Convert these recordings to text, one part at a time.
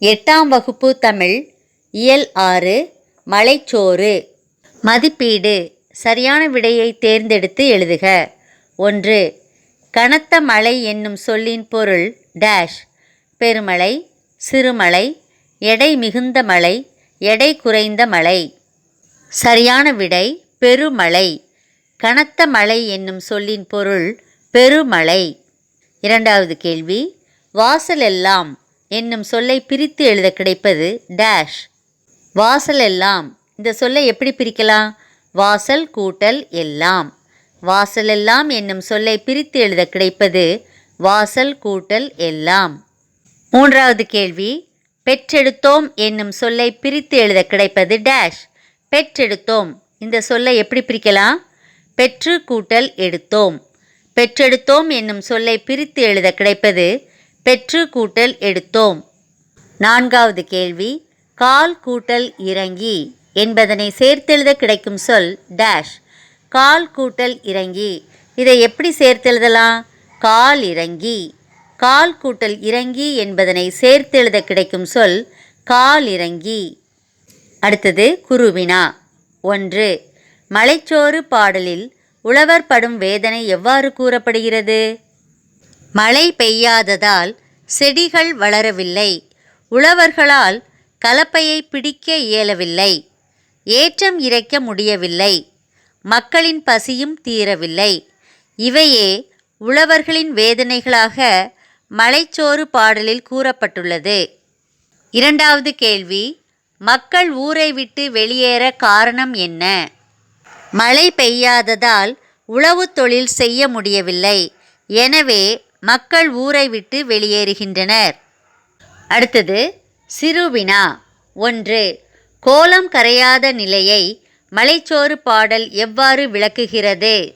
எட்டாம் வகுப்பு தமிழ் இயல் ஆறு மலைச்சோறு. மதிப்பீடு. சரியான விடையை தேர்ந்தெடுத்து எழுதுக. ஒன்று கனத்த மழை என்னும் சொல்லின் பொருள் டேஷ் பெருமழை சிறுமலை எடை மிகுந்த மழை எடை குறைந்த மழை சரியான விடை பெருமழை கனத்த மழை என்னும் சொல்லின் பொருள் பெருமழை இரண்டாவது கேள்வி வாசல் எல்லாம் என்னும் சொல்லை பிரித்து எழுத கிடைப்பது டேஷ் வாசல் எல்லாம். இந்த சொல்லை எப்படி பிரிக்கலாம்? வாசல் கூட்டல் எல்லாம். வாசல் எல்லாம் என்னும் சொல்லை பிரித்து எழுத கிடைப்பது வாசல் கூட்டல் எல்லாம். மூன்றாவது கேள்வி. பெற்றெடுத்தோம் என்னும் சொல்லை பிரித்து எழுத கிடைப்பது டேஷ் பெற்றெடுத்தோம். இந்த சொல்லை எப்படி பிரிக்கலாம்? பெற்று கூட்டல் எடுத்தோம். பெற்றெடுத்தோம் என்னும் சொல்லை பிரித்து எழுத கிடைப்பது பெற்று கூட்டல் எடுத்தோம். நான்காவது கேள்வி கால் கூட்டல் இறங்கி என்பதனை சேர்த்தெழுத கிடைக்கும் சொல் டேஷ் கால் கூட்டல் இறங்கி இதை எப்படி சேர்த்தெழுதலாம்? கால் இறங்கி. கால் கூட்டல் இறங்கி என்பதனை சேர்த்தெழுத கிடைக்கும் சொல் கால் இறங்கி. அடுத்தது குருவினா. ஒன்று மலைச்சோறு பாடலில் உழவர் படும் வேதனை எவ்வாறு கூறப்படுகிறது? மழை பெய்யாததால் செடிகள் வளரவில்லை. உழவர்களால் கலப்பையை பிடிக்க இயலவில்லை. ஏற்றம் இறைக்க முடியவில்லை. மக்களின் பசியும் தீரவில்லை. இவையே உழவர்களின் வேதனைகளாக மலைச்சோறு பாடலில் கூறப்பட்டுள்ளது. இரண்டாவது கேள்வி மக்கள் ஊரை விட்டு வெளியேற காரணம் என்ன? மழை பெய்யாததால் உழவு தொழில் செய்ய முடியவில்லை. எனவே மக்கள் ஊரை விட்டு வெளியேறுகின்றனர். அடுத்தது சிறுவினா. ஒன்று கோலம் கரையாத நிலையை மலைச்சோறு பாடல் எவ்வாறு விளக்குகிறது?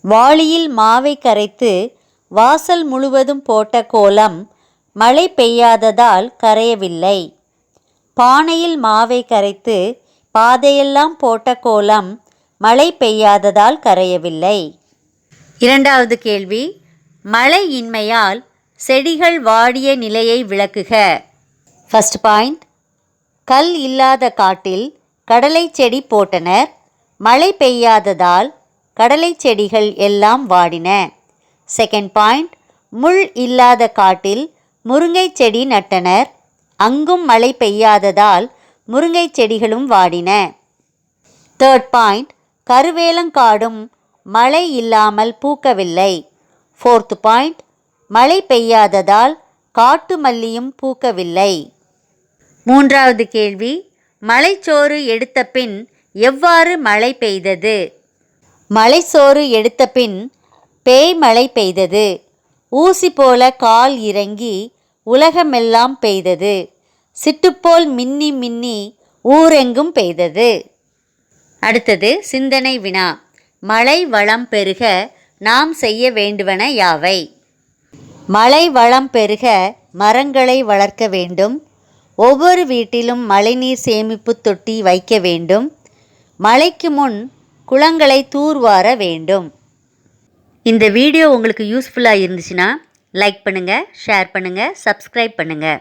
வாளியில் மாவை கரைத்து வாசல் முழுவதும் போட்ட கோலம் மழை பெய்யாததால் கரையவில்லை. பானையில் மாவை கரைத்து பாதையெல்லாம் போட்ட கோலம் மழை பெய்யாததால் கரையவில்லை. இரண்டாவது கேள்வி மழையின்மையால் செடிகள் வாடிய நிலையை விளக்குக. ஃபர்ஸ்ட் பாயிண்ட் கல் இல்லாத காட்டில் கடலை செடி போட்டனர். மழை பெய்யாததால் கடலை செடிகள் எல்லாம் வாடின. செகண்ட் பாயிண்ட் முள் இல்லாத காட்டில் முருங்கை செடி நட்டனர். அங்கும் மழை பெய்யாததால் முருங்கை செடிகளும் வாடின. தேர்ட் பாயிண்ட் கருவேலங்காடும் மழை இல்லாமல் பூக்கவில்லை. ஃபோர்த் பாயிண்ட் மழை பெய்யாததால் காட்டு மல்லியும் பூக்கவில்லை. மூன்றாவது கேள்வி மலைச்சோறு எடுத்த பின் எவ்வாறு மழை பெய்தது? மலைச்சோறு எடுத்த பின் பேய் மழை பெய்தது. ஊசி போல கால் இறங்கி உலகமெல்லாம் பெய்தது. சிட்டுப்போல் மின்னி மின்னி ஊரெங்கும் பெய்தது. அடுத்தது சிந்தனை வினா. மழை வளம் பெருக நாம் செய்ய வேண்டுவன யாவை? மழை வளம் பெருக மரங்களை வளர்க்க வேண்டும். ஒவ்வொரு வீட்டிலும் மழைநீர் சேமிப்பு தொட்டி வைக்க வேண்டும். மழைக்கு முன் குளங்களை தூர்வார வேண்டும். இந்த வீடியோ உங்களுக்கு யூஸ்ஃபுல்லாக இருந்துச்சுன்னா லைக் பண்ணுங்கள் ஷேர் பண்ணுங்கள் சப்ஸ்கிரைப் பண்ணுங்கள்